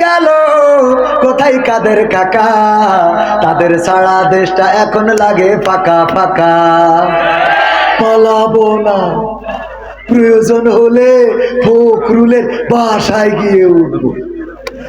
গেল। কোথায় কাদের কাকা? তাদের সারা দেশটা এখন লাগে ফাঁকা ফাঁকা। পালাবো না। প্রয়োজন হলে ফখরুলের বাসায় গিয়ে উঠবো।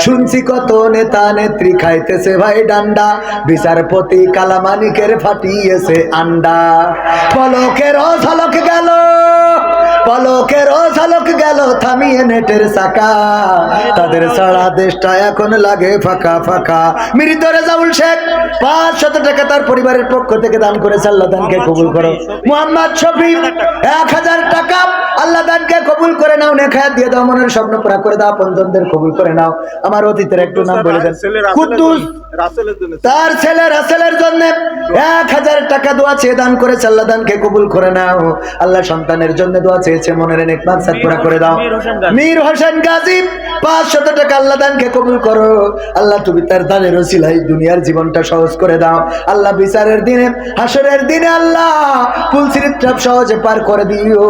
শুনছি কত নেতা নেত্রী খাইতেছে ভাই ডান্ডা। বিচারপতি কালামানিকের ফাটিয়েছে আন্ডা। পলকের ঝলক গেল। পলকের ঝলক গেল থামিয়ে নেটের চাকা। তাদের সারা দেশটা এখন লাগে ফাঁকা ফাঁকা। মৃত রেজাউল শেখ পাঁচ শত টাকা তার পরিবারের পক্ষ থেকে দান করেছে আল্লাহ দানকে কবুল করো। মোহাম্মদ শফি এক হাজার টাকা আল্লাহ দানকে কবুল করে নাও নেখায় দিয়ে দাও মনের স্বপ্ন পুরা করে দাও পঞ্চমদের কবুল করে নাও। আমার অতীতের একটু নাম বলে দেন। কুদ্দুস তার ছেলে রাসেলের জন্য এক হাজার টাকা দোয়া চেয়ে দান করেছে আল্লাহ দানকে কবুল করে নাও। আল্লাহ সন্তানের জন্য দোয়া চেয়েছে মনের নেক মাকসাদ পুরা করে দাও। মীর হোসেন গাজী। পাঁচশত টাকা আল্লাহ দানকে কবুল করো। আল্লাহ তুমি তার দানের ওসিলাই দুনিয়ার জীবনটা সহজ করে দাও। আল্লাহ বিচারের দিনে হাসরের দিনে আল্লাহ পুলসির ট্রাপ সহজে পার করে দিও।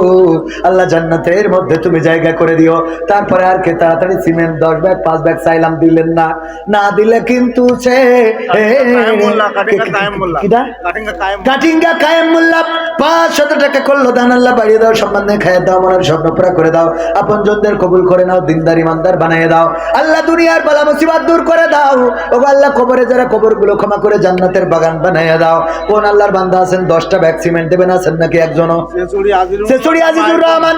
আল্লাহ জান্নাতের মধ্যে তুমি জায়গা করে দিও। তারপরে আর কে তাড়াতাড়ি সিমেন্ট দশ ব্যাগ পাঁচ ব্যাগ চাইলাম দিলেন না। না দিলে কিন্তু সে কাটিঙ্গা কায়েম মোল্লা। কিটা? কাটিঙ্গা কায়েম কাটিঙ্গা কায়েম মোল্লা। পাঁচ শত টাকা করল দান আল্লাহ বাড়িয়ে দাও সম্বন্ধে খাইয়ে দাও মনের স্বপ্ন পুরা করে দাও। আপন জনদের কবুল করে নাও দিনদার ইমানদার বানিয়ে দাও। আল্লাহ দুনিয়ার বালা মুসিবাত দূর করে দাও। ও আল্লাহ কবরে যারা কবরগুলো ক্ষমা করে জান্নাতের বাগান বানিয়ে দাও। কোন আল্লাহর বান্দা আছেন? দশটা ব্যাগ সিমেন্ট দেবেন? আছেন নাকি একজনও? আজিজুর রহমান।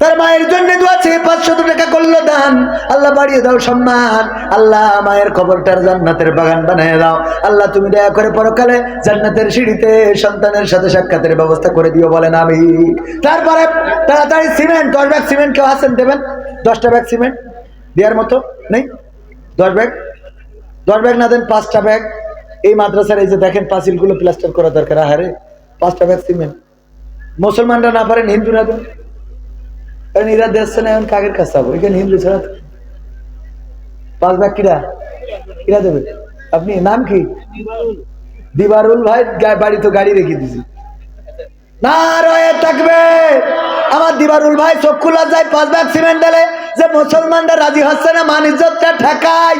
তার মায়ের জন্য। দোয়া চেয়ে পাঁচশত টাকা করল দান। আল্লাহ বাড়িয়ে দাও সম্মান। আল্লাহ মায়ের খবরটার জান্নাতের বাগান বানিয়ে দাও। আল্লাহ তুমি দয়া করে পরকালে জান্নাতের সিঁড়িতে সন্তানের সাথে সাক্ষাতের ব্যবস্থা করে দিও বলেন আমি। তারপরে তাড়াতাড়ি সিমেন্ট, দশ ব্যাগ সিমেন্ট কেউ আসেন দেবেন? দশটা ব্যাগ সিমেন্ট দেওয়ার মতো নেই? দশ ব্যাগ? দশ ব্যাগ না দেন পাঁচটা ব্যাগ। এই মাদ্রাসার এই যে দেখেন পাঁচিলগুলো প্লাস্টার করা দরকার। আহারে, পাঁচটা ব্যাগ সিমেন্ট। মুসলমানরা না পারেন, হিন্দুরা দেন। এরা দেখছে না এখন কাকের এখানে হিন্দু ছাড়া পাঁচ ভাগ কিরা কিরা দেবে। আপনি, নাম কি? দিবারুল ভাই বাড়ি তো গাড়ি রেখে দিছি না রয়ে থাকবে আমার দিবারুল ভাই চক্ষু যায় পাঁচ ভাগ সিমেন্ট দিলে যে মুসলমানরা রাজি হচ্ছে না, মান ইজ্জতটা ঠেকায়।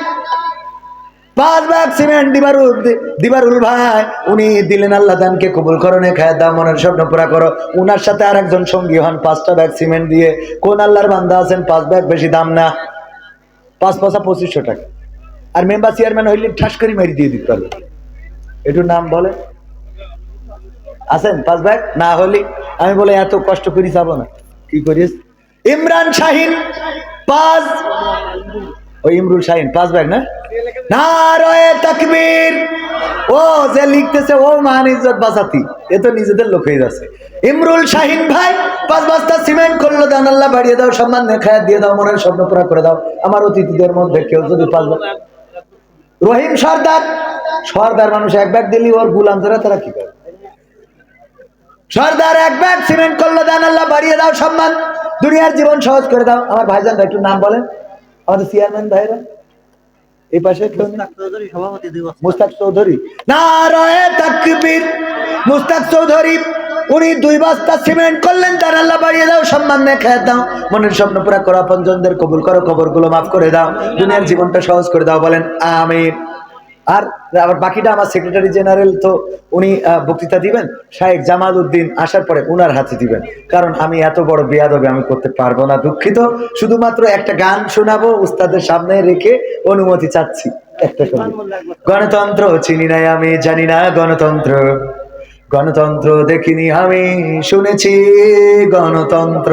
পাঁচ ব্যাগ সিমেন্ট দিবারুল দিবারুল ভাই, উনি দিলেন আল্লাহ দানকে কবুল করনে খায় দাও, মনের স্বপ্ন পুরা করো। উনার সাথে আর একজন সঙ্গী হন, পাঁচটা ব্যাগ সিমেন্ট দিয়ে। কোন আল্লাহর বান্দা আছেন, পাঁচ ব্যাগ বেশি দাম না। পাঁচ পয়সা পঁচিশশো টাকা। আর মেম্বার চেয়ারম্যান হইলে ঠাস করে মেরি দিয়ে দিতে পারবে। একটু নাম বলে? আছেন পাঁচ ব্যাগ? না হলে? আমি বলে, এত কষ্ট করি যাব না। কি করিস? ইমরান শাহিন, পাঁচ ইমরুল শাহিন পাঁচ ব্যাগ না রহিম সর্দার। সর্দার মানুষ এক ব্যাগ দিলি, ওর গুলাম ধরে তারা কি করে? সর্দার এক ব্যাগ সিমেন্ট করল, দান আল্লাহ বাড়িয়ে দাও, সম্মান। দুনিয়ার জীবন সহজ করে দাও। আমার ভাইজান একটু নাম বলেন। আমাদের চেয়ারম্যান ভাইরা এই পাশে মুস্তাক চৌধুরী নারায় তাকবীর। মুস্তাক চৌধুরী উনি দুই বস্তা সিমেন্ট করলেন তার আল্লাহ বাড়িয়ে দাও সম্মান নিয়ে খেয়ে দাও। মনের স্বপ্ন পুরা করো আপনজনদের কবুল করো খবরগুলো মাফ করে দাও। দুনিয়ার জীবনটা সহজ করে দাও বলেন আমিন। আর আবার বাকিটা আমার সেক্রেটারি জেনারেল তো উনি বক্তৃতা দিবেন শাহেক জামাল উদ্দিন আসার পরে উনার হাতে দিবেন। কারণ আমি এত বড় বেয়াদবে আমি করতে পারব না, দুঃখিত। শুধুমাত্র একটা গান শোনাবো উস্তাদের সামনে রেখে অনুমতি চাচ্ছি। একটা গণতন্ত্র চিনি নাই আমি, জানি না গণতন্ত্র। গণতন্ত্র দেখিনি আমি, শুনেছি গণতন্ত্র।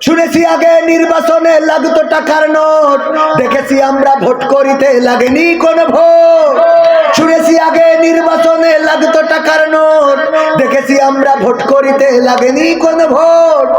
শুনেছি আগে নির্বাচনে লাগতো টাকার নোট। দেখেছি আমরা ভোট করিতে লাগেনি কোন ভোট। শুনেছি আগে নির্বাচনে লাগতো টাকার নোট। দেখেছি আমরা ভোট করিতে লাগেনি কোন ভোট।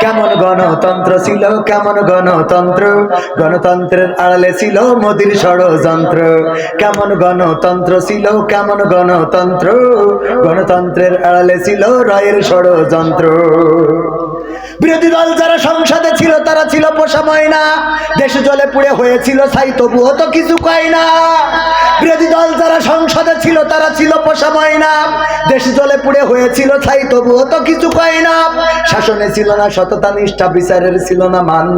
কেমন গণতন্ত্র ছিল, কেমন গণতন্ত্র? গণতন্ত্রের আড়ালে ছিল মোদির ষড়যন্ত্র। কেমন গণতন্ত্র ছিল, কেমন গণতন্ত্র? গণতন্ত্রের আড়ালে ছিল রায়ের ষড়যন্ত্র। বিরোধী দল যারা সংসদে ছিল, তারা ছিল পোষা ময়না। দেশ জলে পুড়ে হয়েছিল ছাই, তবুও তো কিছু কয় না। বিরোধী দল যারা সংসদে ছিল, তারা ছিল পোষা ময়না। দেশ জলে পুড়ে হয়েছিল ছাই, তবুও তো কিছু কয় না। শাসনে ছিল না সততা, নিষ্ঠা, বিচারের ছিল না মান।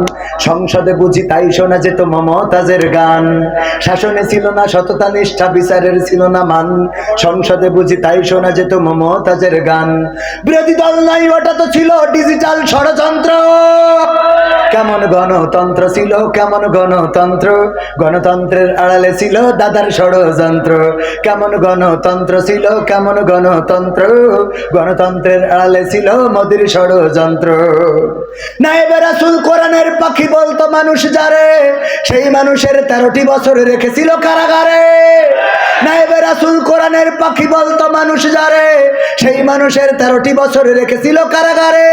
সংসদে বুঝি তাই শোনা যেত মমতাজের গান। শাসনে ছিল না সততা, নিষ্ঠা, বিচারের ছিল না মান। সংসদে বুঝি তাই শোনা যেত মমতাজের গান। বিরোধী দল নাই, ওটা তো ছিল ডিজিটাল ষড়যন্ত্র কেমন গণতন্ত্র ছিল, কেমন গণতন্ত্র? গণতন্ত্রের আড়ালে ছিল দাদার ষড়যন্ত্র। কেমন গণতন্ত্র ছিল, কেমন গণতন্ত্র? গণতন্ত্রের আড়ালে ছিল মোদির ষড়যন্ত্র। নাইবে কোরআনের পাখি বলতো, মানুষ যারে, সেই মানুষের তেরোটি বছর রেখেছিল কারাগারে। নাইবে রাসুল কোরআনের পাখি বলতো, মানুষ যারে, সেই মানুষের তেরোটি বছর রেখেছিল কারাগারে।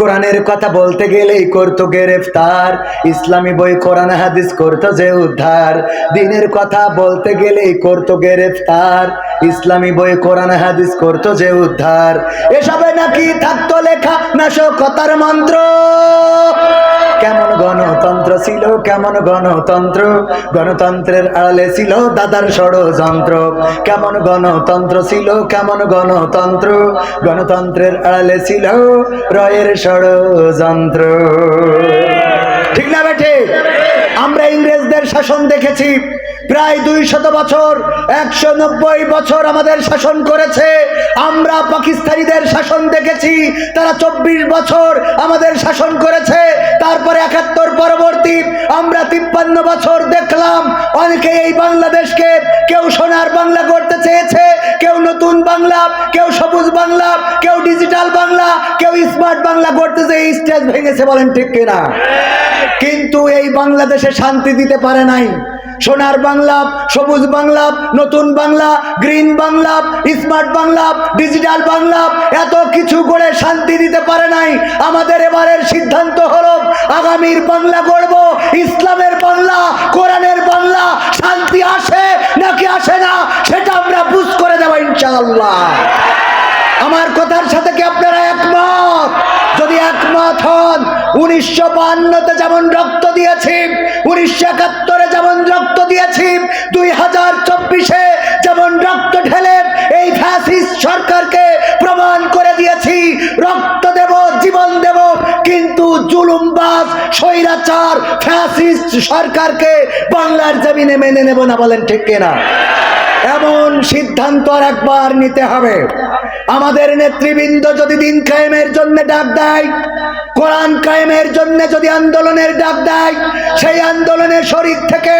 কোরআনের কথা বলতে গেলেই করতো গ্রেফতার। ইসলামী বই, কোরআন, হাদিস করতো যে উদ্ধার। দিনের কথা বলতে গেলেই করতো গ্রেফতার। ইসলামী বই, কোরআন, হাদিস করতো যে উদ্ধার। এসবে নাকি থাকতো লেখা নাশকতার মন্ত্র। কেমন গণতন্ত্র ছিল, কেমন গণতন্ত্র? গণতন্ত্রের আড়ালে ছিল দাদার ষড়যন্ত্র। কেমন গণতন্ত্র ছিল, কেমন গণতন্ত্র? গণতন্ত্রের আড়ালে ছিল রয়ের ষড়যন্ত্র। ঠিক না বেঠে? আমরা ইংরেজদের শাসন দেখেছি। প্রায় দুই শত বছর একশো নব্বই বছর আমাদের শাসন করেছে। আমরা পাকিস্তানিদের শাসন দেখেছি তারা চব্বিশ বছর আমাদের শাসন করেছে। তারপরে একাত্তর পরবর্তী আমরা তিপ্পান্ন বছর দেখলাম অনেকে এই বাংলাদেশকে কেউ সোনার বাংলা করতে চেয়েছে কেউ নতুন বাংলা কেউ সবুজ বাংলা কেউ ডিজিটাল বাংলা কেউ স্মার্ট বাংলা করতে চেয়ে স্টেজ ভেঙেছে বলেন ঠিক কিনা? কিন্তু এই বাংলাদেশে শান্তি দিতে পারে নাই। সোনার বাংলা, সবুজ বাংলা, নতুন Bangla, green Bangla, smart Bangla, digital Bangla, এত কিছু করে শান্তি দিতে পারে নাই। আমাদের এবারের সিদ্ধান্ত হলো, আগামীর বাংলা গড়ব, ইসলামের বাংলা, কোরআনের বাংলা, শান্তি আসে নাকি আসে না, সেটা আমরা বুঝ করে দেবো ইনশাআল্লাহ। আমার কথার সাথে কি আপনারা উনিশশো বান্নতে যেমন রক্ত দিয়েছি, উনিশশো একাত্তরে যেমন রক্ত দিয়েছি, দুই হাজার চব্বিশে যেমন রক্ত ঢেলে এই ফ্যাসিস্ট সরকারকে প্রমাণ করে দিয়েছি, রক্ত দেব, জীবন দেব, কিন্তু জুলুমবাজ, স্বৈরাচার, ফ্যাসিস্ট সরকারকে বাংলার জমিনে মেনে নেব না বলেন ঠিক কিনা? এমন সিদ্ধান্ত আর একবার নিতে হবে। আমাদের নেতৃবৃন্দ যদি দিন কায়েমের জন্য ডাক দেয়, কোরআন কায়েমের জন্য যদি আন্দোলনের ডাক দেয়, সেই আন্দোলনের শরীর থেকে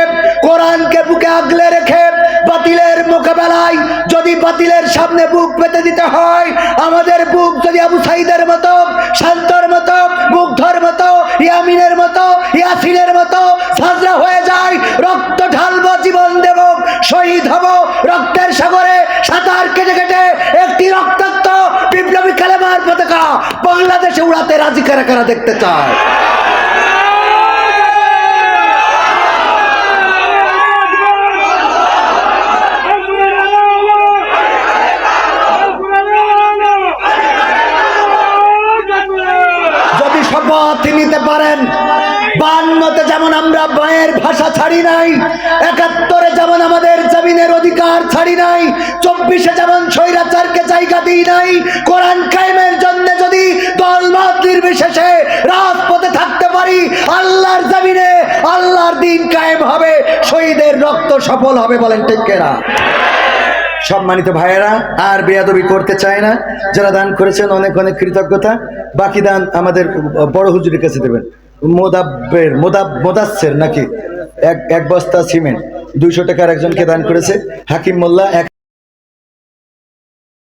কোরআনকে বুকে আগলে রেখে বাতিলের মোকাবেলায় যদি বাতিলের সামনে বুক পেতে দিতে হয়। আমাদের বুক যদি আবু সাইদের মতো, শান্তর মতো, মুগ্ধর মতো, ইয়ামিনের মতো, ইয়াসিনের মতো সাজরা হয়ে যায়, রক্ত ঢালবো, জীবন দেব, শহীদ হব, রক্তের সাগরে সাঁতার কেটে কেটে একটি রক্তাক্ত বিপ্লবী কালেমার পতাকা বাংলাদেশে উড়াতে রাজি কারা কারা দেখতে চায়? শপথ নিতে পারেন। বান্নতে যেমন আমরা মায়ের ভাষা ছাড়ি নাই, একাত্তরে যেমন আমাদের জমিনের অধিকার ছাড়ি নাই, চব্বিশে যেমন স্বৈরাচারকে জায়গা দিই নাই, কোরআন কায়েমের জন্য যদি দলমত নির্বিশেষে রাজপথে থাকতে পারি, আল্লাহর জমিনে আল্লাহর দিন কায়েম হবে, শহীদের রক্ত সফল হবে বলেন কেনা? সম্মানিত ভাইয়েরা, আর বেয়াদবি করতে চায় না। যারা দান করেছেন অনেক অনেক কৃতজ্ঞতা। বাকি দান আমাদের বড় হুজুরের কাছে দেবেন। মোদাব্বের, মোদাব মোদাচ্ছের নাকি? এক এক বস্তা সিমেন্ট। দুইশো টাকার একজনকে দান করেছে। হাকিম মোল্লা, এক